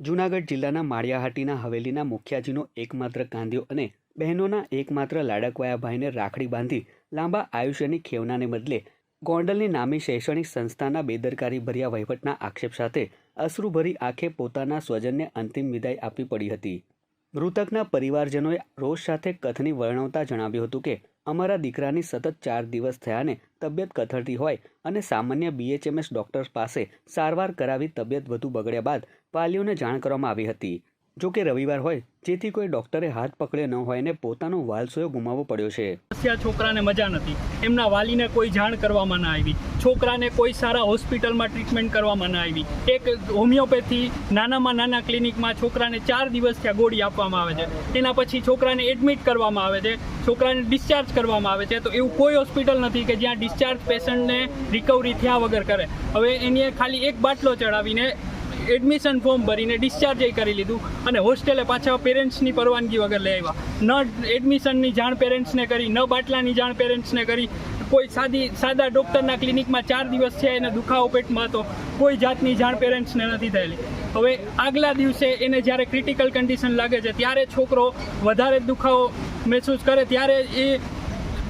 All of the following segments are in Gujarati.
જૂનાગઢ જિલ્લાના માળિયાહાટીના હવેલીના મુખ્યાજીનો એકમાત્ર કાંધ્યો અને બહેનોના એકમાત્ર લાડકવાયા ભાઈને રાખડી બાંધી લાંબા આયુષ્યની ખેવનાને બદલે ગોંડલની નામી શૈક્ષણિક સંસ્થાના બેદરકારી ભર્યા વહીવટના આક્ષેપ સાથે અશ્રુભરી આંખે પોતાના સ્વજનને અંતિમ વિદાય આપવી પડી હતી. મૃતકના પરિવારજનોએ રોષ સાથે કથની વર્ણવતા જણાવ્યું હતું કે, અમારા દીકરાની સતત ચાર દિવસ થયાને તબિયત કથળતી હોય અને સામાન્ય બીએચએમએસ ડૉક્ટર્સ પાસે સારવાર કરાવી તબિયત વધુ બગડ્યા બાદ વાલીઓને જાણ કરવામાં આવી હતી. જો કે રવિવાર હોય, જેથી કોઈ ડોક્ટરે હાથ પકડ્યો ન હોય ને પોતાનો વાલસોયો ગુમાવવો પડ્યો છે. છોકરાને મજા નથી. એમના વાલીને કોઈ જાણ કરવામાં ના આવી. છોકરાને કોઈ સારા હોસ્પિટલમાં ટ્રીટમેન્ટ કરવામાં ના આવી. એક હોમિયોપેથી નાનામાં નાના ક્લિનિકમાં છોકરાને ચાર દિવસ ત્યાં ગોળી આપવામાં આવે છે. એના પછી છોકરાને એડમિટ કરવામાં આવે છે. છોકરાને ડિસ્ચાર્જ કરવામાં આવે છે. તો એવું કોઈ હોસ્પિટલ નથી કે જ્યાં ડિસ્ચાર્જ પેશન્ટને રિકવરી થયા વગર કરે. હવે એની ખાલી એક બાટલો ચડાવીને એડમિશન ફોર્મ ભરીને ડિસ્ચાર્જ કરી લીધું અને હોસ્ટેલે પાછા પેરેન્ટ્સની પરવાનગી વગર લઈ આવ્યા. ન એડમિશનની જાણ પેરેન્ટ્સને કરી, ન બાટલાની જાણ પેરેન્ટ્સને કરી. કોઈ સાદી, સાદા ડૉક્ટરના ક્લિનિકમાં ચાર દિવસ છે એને દુખાવો પેટમાં હતો. કોઈ જાતની જાણ પેરેન્ટ્સને નથી થયેલી. હવે આગલા દિવસે એને જ્યારે ક્રિટિકલ કન્ડિશન લાગે છે, ત્યારે છોકરો વધારે દુખાવો મહેસૂસ કરે, ત્યારે એ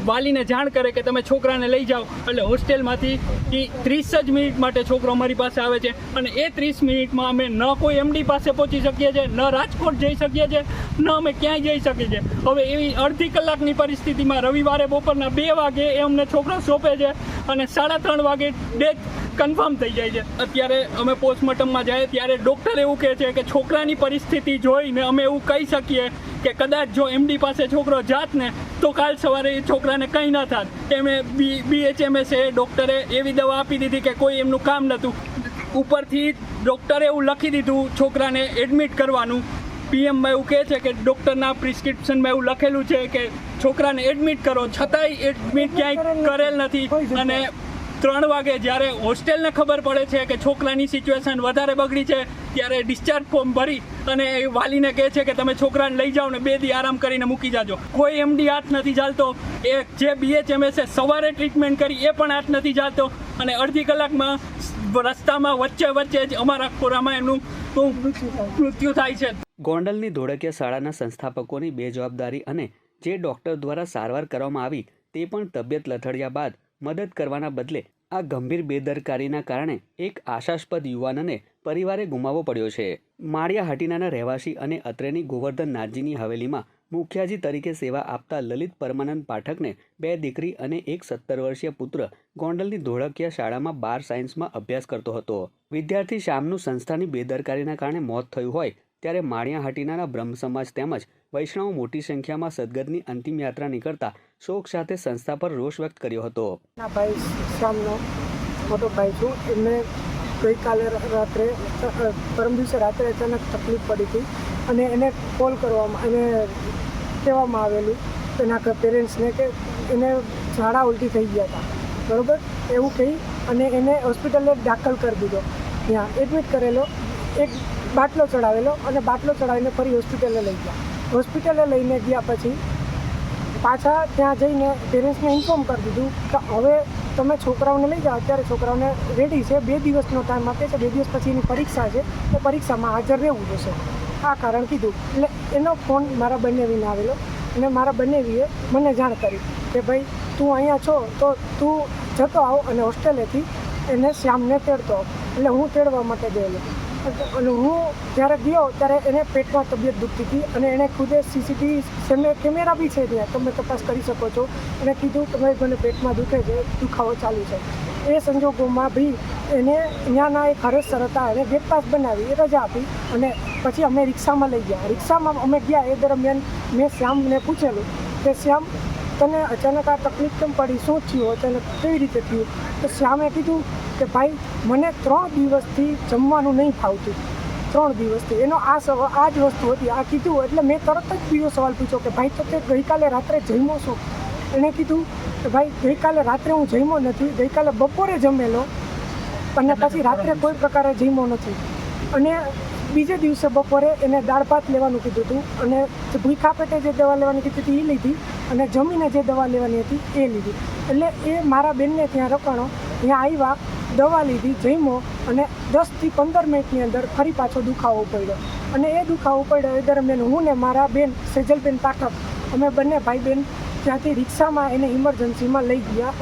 વાલીને જાણ કરે કે તમે છોકરાને લઈ જાઓ. એટલે હોસ્ટેલમાંથી એ ત્રીસ જ મિનિટ માટે છોકરો અમારી પાસે આવે છે. અને એ ત્રીસ મિનિટમાં અમે ન કોઈ એમડી પાસે પહોંચી શકીએ છીએ, ન રાજકોટ જઈ શકીએ છીએ, ન અમે ક્યાંય જઈ શકીએ છીએ. હવે એવી અડધી કલાકની પરિસ્થિતિમાં રવિવારે બપોરના બે વાગે એ અમને છોકરો સોંપે છે અને સાડા ત્રણ વાગે ડેથ કન્ફર્મ થઈ જાય છે. અત્યારે અમે પોસ્ટમોર્ટમમાં જાય, ત્યારે ડૉક્ટર એવું કહે છે કે છોકરાની પરિસ્થિતિ જોઈને અમે એવું કહી શકીએ કે કદાચ જો એમડી પાસે છોકરો જાત ને, તો કાલ સવારે એ છોકરાને કંઈ ના થાત. એમે બી બીએચએમએસે ડૉક્ટરે એવી દવા આપી દીધી કે કોઈ એમનું કામ નહોતું. ઉપરથી ડૉક્ટરે એવું લખી દીધું છોકરાને એડમિટ કરવાનું. પીએમમાં એવું કહે છે કે ડૉક્ટરના પ્રિસ્ક્રિપ્શનમાં એવું લખેલું છે કે છોકરાને એડમિટ કરો. છતાંય એડમિટ ક્યાંય કરેલ નથી. અને ત્રણ વાગે જ્યારે હોસ્ટેલને ખબર પડે છે કે છોકરાની સિચ્યુએશન વધારે બગડી છે, ત્યારે ડિસ્ચાર્જ ફોર્મ ભરી અને એ વાલીને કહે છે કે તમે છોકરાને લઈ જાઓ ને બે દી આરામ કરીને મૂકી જાજો. કોઈ એમડી હાથ નથી ચાલતો. એ જે બીએચએમએસે સવારે ટ્રીટમેન્ટ કરી, એ પણ હાથ નથી ચાલતો. અને અડધી કલાકમાં રસ્તામાં વચ્ચે વચ્ચે જ અમારા ખોરામાં એમનું મૃત્યુ થાય છે. ગોંડલની ધોળકિયા શાળાના સંસ્થાપકોની બેજવાબદારી અને જે ડોક્ટર દ્વારા સારવાર કરવામાં આવી તે પણ તબિયત લથડ્યા બાદ મદદ કરવાના બદલે આ ગંભીર બેદરકારીના કારણે એક આશાસ્પદ યુવાનને પરિવારે ગુમાવવો પડ્યો છે. માળિયા હટીનાના રહેવાસી અને અત્રેની ગોવર્ધન નાથજીની હવેલીમાં મુખ્યાજી તરીકે સેવા આપતા લલિત પરમાનંદ પાઠકને બે દીકરી અને એક સત્તર વર્ષીય પુત્ર ગોંડલની ધોળકિયા શાળામાં બાર સાયન્સમાં અભ્યાસ કરતો હતો. વિદ્યાર્થી શ્યામનું સંસ્થાની બેદરકારીના કારણે મોત થયું હોય ત્યારે માળિયા હટીનાના બ્રહ્મ સમાજ તેમજ વૈષ્ણવ મોટી સંખ્યામાં સદગતની અંતિમ યાત્રા નીકળતા શોક સાથે સંસ્થા પર રોષ વ્યક્ત કર્યો હતો. ભાઈ શ્યામનો મોટો ભાઈ છું. એમને ગઈકાલે રાત્રે પરમ દિવસે રાત્રે અચાનક તકલીફ પડી હતી અને એને કોલ કરવામાં, એને કહેવામાં આવેલું એના પેરેન્ટ્સને કે એને ઝાડા ઉલટી થઈ ગયા હતા. બરાબર? એવું કહી અને એને હોસ્પિટલે દાખલ કરી દીધો. ત્યાં એડમિટ કરેલો, એક બાટલો ચડાવેલો અને બાટલો ચડાવીને ફરી હોસ્પિટલે લઈ ગયા. હોસ્પિટલે લઈને ગયા પછી પાછા ત્યાં જઈને પેરેન્ટ્સને ઇન્ફોર્મ કરી દીધું કે હવે તમે છોકરાઓને લઈ જાઓ. અત્યારે છોકરાઓને રેડી છે. બે દિવસનો ટાઈમ આપે છે. બે દિવસ પછીની પરીક્ષા છે. તો પરીક્ષામાં હાજર રહેવું જોશે. આ કારણ કીધું. એટલે એનો ફોન મારા બંનેવીને આવેલો. અને મારા બંનેવીએ મને જાણ કરી કે ભાઈ, તું અહીંયા છો તો તું જતો આવ અને હોસ્ટેલેથી એને શ્યામને તેડતો એટલે હું તેડવા માટે ગયેલો. અને હું જ્યારે ગયો ત્યારે એને પેટમાં તબિયત દુખતી હતી અને એણે ખુદે સીસીટીવી કેમેરા બી છે ત્યાં. તમે તપાસ કરી શકો છો. એણે કીધું તમે મને પેટમાં દુખે છે, દુખાવો ચાલુ છે. એ સંજોગોમાં બી એને ત્યાંના એક હરેસર હતા. એને ગેટ બનાવી, એ રજા આપી અને પછી અમે રિક્ષામાં લઈ ગયા. રિક્ષામાં અમે ગયા. એ દરમિયાન મેં શ્યામને પૂછેલું કે, શ્યામ, તને અચાનક આ તકલીફ કેમ પડી? શું થયું? અચાનક કેવી રીતે થયું? તો શ્યામે કીધું કે ભાઈ મને ત્રણ દિવસથી જમવાનું નહીં ફાવતું. ત્રણ દિવસથી. એનો આ સવાલ આ જ વસ્તુ હતી. આ કીધું એટલે મેં તરત જ બીજો સવાલ પૂછ્યો કે ભાઈ તો તે ગઈકાલે રાત્રે જમ્યો છો એણે કીધું કે ભાઈ ગઈકાલે રાત્રે હું જમ્યો નથી. ગઈકાલે બપોરે જમેલો. અને પછી રાત્રે કોઈ પ્રકારે જમ્યો નથી. અને બીજે દિવસે બપોરે એને દાળ ભાત લેવાનું કીધું હતું. અને ભૂખા પેટે જે દવા લેવાની કીધી હતી એ લીધી. અને જમીને જે દવા લેવાની હતી એ લીધી. એટલે એ મારા બેનને ત્યાં રોકાણો ત્યાં આવ્યા. દવા લીધી જઈમો અને દસથી પંદર મિનિટની અંદર ફરી પાછો દુખાવો પડ્યો. અને એ દુખાવો પડ્યો એ દરમિયાન હું ને મારા બેન સેજલબેન પાઠક, અમે બંને ભાઈ બેન ત્યાંથી રિક્ષામાં એને ઇમરજન્સીમાં લઈ ગયા.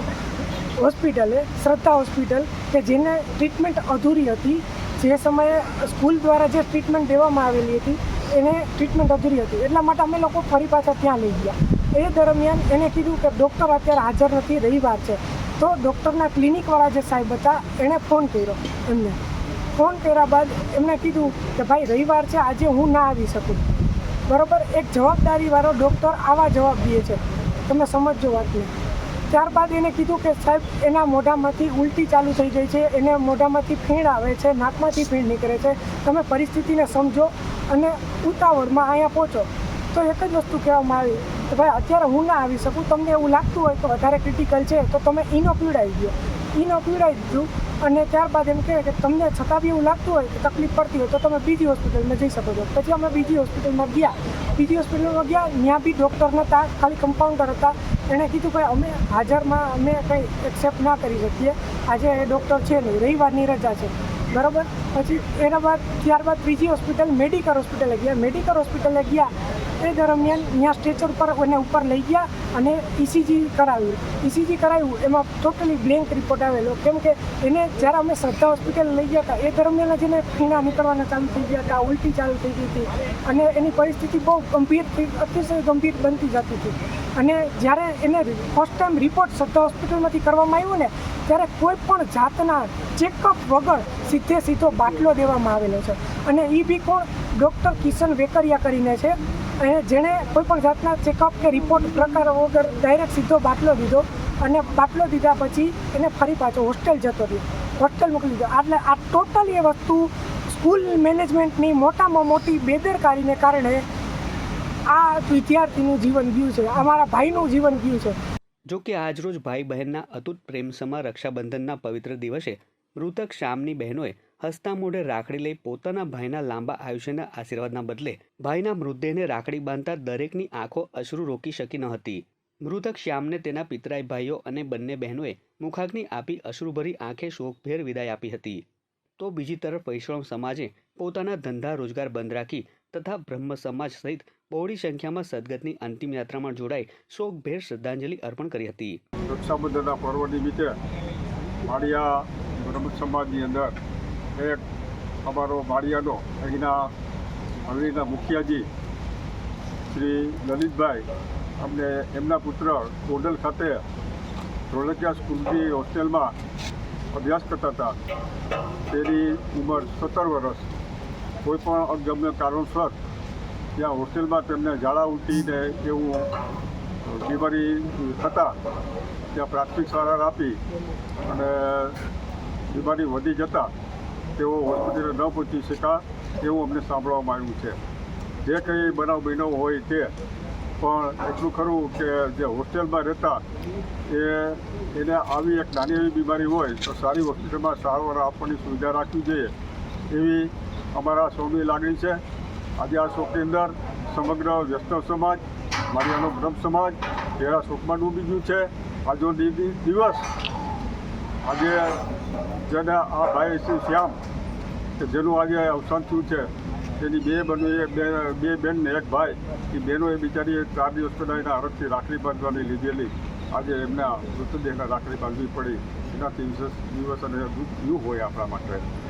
હોસ્પિટલે, શ્રદ્ધા હોસ્પિટલ, કે જેને ટ્રીટમેન્ટ અધૂરી હતી, જે સમયે સ્કૂલ દ્વારા જે ટ્રીટમેન્ટ દેવામાં આવેલી હતી, એને ટ્રીટમેન્ટ અધૂરી હતી. એટલા માટે અમે લોકો ફરી પાછા ત્યાં લઈ ગયા. એ દરમિયાન એને કીધું કે, ડૉક્ટર અત્યારે હાજર નથી, રવિવાર છે. તો ડૉક્ટરના ક્લિનિકવાળા જે સાહેબ હતા, એણે ફોન કર્યો એમને. ફોન કર્યા બાદ એમણે કીધું કે ભાઈ, રવિવાર છે, આજે હું ના આવી શકું. બરાબર, એક જવાબદારીવાળો ડૉક્ટર આવા જવાબ દે છે. તમે સમજજો વાતને. ત્યારબાદ એને કીધું કે સાહેબ, એના મોઢામાંથી ઉલટી ચાલુ થઈ ગઈ છે, એને મોઢામાંથી ફીણ આવે છે, નાકમાંથી ફીણ નીકળે છે. તમે પરિસ્થિતિને સમજો અને ઉતાવળમાં અહીંયા પહોંચો. તો એક જ વસ્તુ કહેવામાં આવી. કે ભાઈ, અત્યારે હું ના આવી શકું. તમને એવું લાગતું હોય તો વધારે ક્રિટિકલ છે, તો તમે ઇનો પીવડાવી દો ઇનો પીવડાવી દીધું અને ત્યારબાદ એમ કહે કે તમને છતાં બી એવું લાગતું હોય કે તકલીફ પડતી હોય, તો તમે બીજી હોસ્પિટલમાં જઈ શકો છો. પછી અમે બીજી હોસ્પિટલમાં ગયા. બીજી હોસ્પિટલમાં ગયા, ત્યાં બી ડૉક્ટર નહોતા ખાલી કમ્પાઉન્ડર હતા. એણે કીધું કે અમે હાજરમાં અમે કંઈ એક્સેપ્ટ ના કરી શકીએ. આજે એ ડૉક્ટર છે નહીં, રવિવારની રજા છે. બરાબર? પછી એના બાદ ત્યારબાદ ત્રીજી હોસ્પિટલ મેડિકલ હોસ્પિટલે ગયા. મેડિકલ હોસ્પિટલે ગયા. એ દરમિયાન ત્યાં સ્ટ્રેચર પર એને ઉપર લઈ ગયા અને ઇસીજી કરાવ્યું. ઇસીજી કરાવ્યું, એમાં ટોટલી બ્લેન્ક રિપોર્ટ આવેલો. કેમ કે એને જ્યારે અમે શ્રદ્ધા હોસ્પિટલ લઈ ગયા હતા, એ દરમિયાન જ એને ફીણા નીકળવાના ચાલુ થઈ ગયા હતા, ઉલટી ચાલુ થઈ ગઈ હતી. અને એની પરિસ્થિતિ બહુ ગંભીર અતિશય ગંભીર બનતી જતી હતી. અને જ્યારે એને ફર્સ્ટ ટાઈમ રિપોર્ટ શ્રદ્ધા હોસ્પિટલમાંથી કરવામાં આવ્યો ને, ત્યારે કોઈ પણ જાતના ચેકઅપ વગર સીધે સીધો બાટલો દેવામાં આવેલો છે. અને એ બી કોણ? ડૉક્ટર કિશન વેકરિયા કરીને છે. અને જેણે કોઈ પણ જાતના ચેકઅપ કે રિપોર્ટ પ્રકાર વગર ડાયરેક્ટ સીધો બાટલો દીધો અને બાટલો દીધા પછી એને ફરી પાછો હોસ્ટેલ જતો રહ્યો. હોસ્ટેલ મોકલી દીધો. એટલે આ ટોટલી એ વસ્તુ સ્કૂલ મેનેજમેન્ટની મોટામાં મોટી બેદરકારીને કારણે આ વિદ્યાર્થીનું જીવન ગયું છે. અમારા ભાઈનું જીવન ગયું છે. જો કે આજરોજ ભાઈ બહેનના અતૂટ પ્રેમસમા રક્ષાબંધનના પવિત્ર દિવસે મૃતક શ્યામની બહેનોએ હસતા મોઢે રાખડી લઈ પોતાના ભાઈના લાંબા આયુષ્યના આશીર્વાદના બદલે ભાઈના મૃતદેહને રાખડી બાંધતા દરેકની આંખો અશ્રુ રોકી શકી ન હતી. મૃતક શ્યામને તેના પિતરાઈ ભાઈઓ અને બંને બહેનોએ મુખાગ્નિ આપી અશ્રુભરી આંખે શોકભેર વિદાય આપી હતી. તો બીજી તરફ વૈષ્ણવ સમાજે પોતાના ધંધા રોજગાર બંધ રાખી તથા બ્રહ્મ સમાજ સહિત બહોળી સંખ્યામાં સદગતની અંતિમ યાત્રામાં જોડાઈ શોકભેર શ્રદ્ધાંજલિ અર્પણ કરી હતી. રક્ષાબંધનના પર્વ નિમિત્તે માળિયા બ્રહ્મ સમાજની અંદર એક અમારો માળિયાનો અહીંના હવેલીના મુખિયાજી, શ્રી લલિતભાઈ, અમને એમના પુત્ર ગોંડલ ખાતે ધોળકિયા સ્કૂલની હોસ્ટેલમાં અભ્યાસ કરતા હતા. તેની ઉંમર સત્તર વર્ષ. કોઈપણ અગમ્ય કારણસર ત્યાં હોસ્ટેલમાં તેમને ઝાડા ઉલટીને એવું બીમારી થતાં ત્યાં પ્રાથમિક સારવાર આપી અને બીમારી વધી જતાં તેઓ હોસ્પિટલે ન પહોંચી શકા એવું અમને સાંભળવામાં આવ્યું છે. જે કંઈ બનાવ બન્યો હોય તે, પણ એટલું ખરું કે જે હોસ્ટેલમાં રહેતા એ, એને આવી એક નાની એવી બીમારી હોય, તો સારી હોસ્પિટલમાં સારવાર આપવાની સુવિધા રાખવી જોઈએ એવી અમારા સૌની લાગણી છે. આજે આ શોકની અંદર સમગ્ર વૈષ્ણવ સમાજ મારિયાનો બ્રહ્મ સમાજ ઘેરા શોકમાં ડૂબી ગયું છે. આજનો દિવસ આજે જેને આ ભાઈ શ્રી શ્યામ. કે જેનું આજે અવસાન થયું છે. તેની બે બહેનો બે બે બેન ને એક ભાઈ. એ બહેનોએ બિચારીએ બિચારી ચાર દિવસ પહેલાં એના હરખથી રાખડી બાંધવાની લીધેલી. આજે એમના મૃતદેહના રાખડી બાંધવી પડી. એનાથી વિશેષ દિવસ અને દુઃખ થયું હોય આપણા માટે.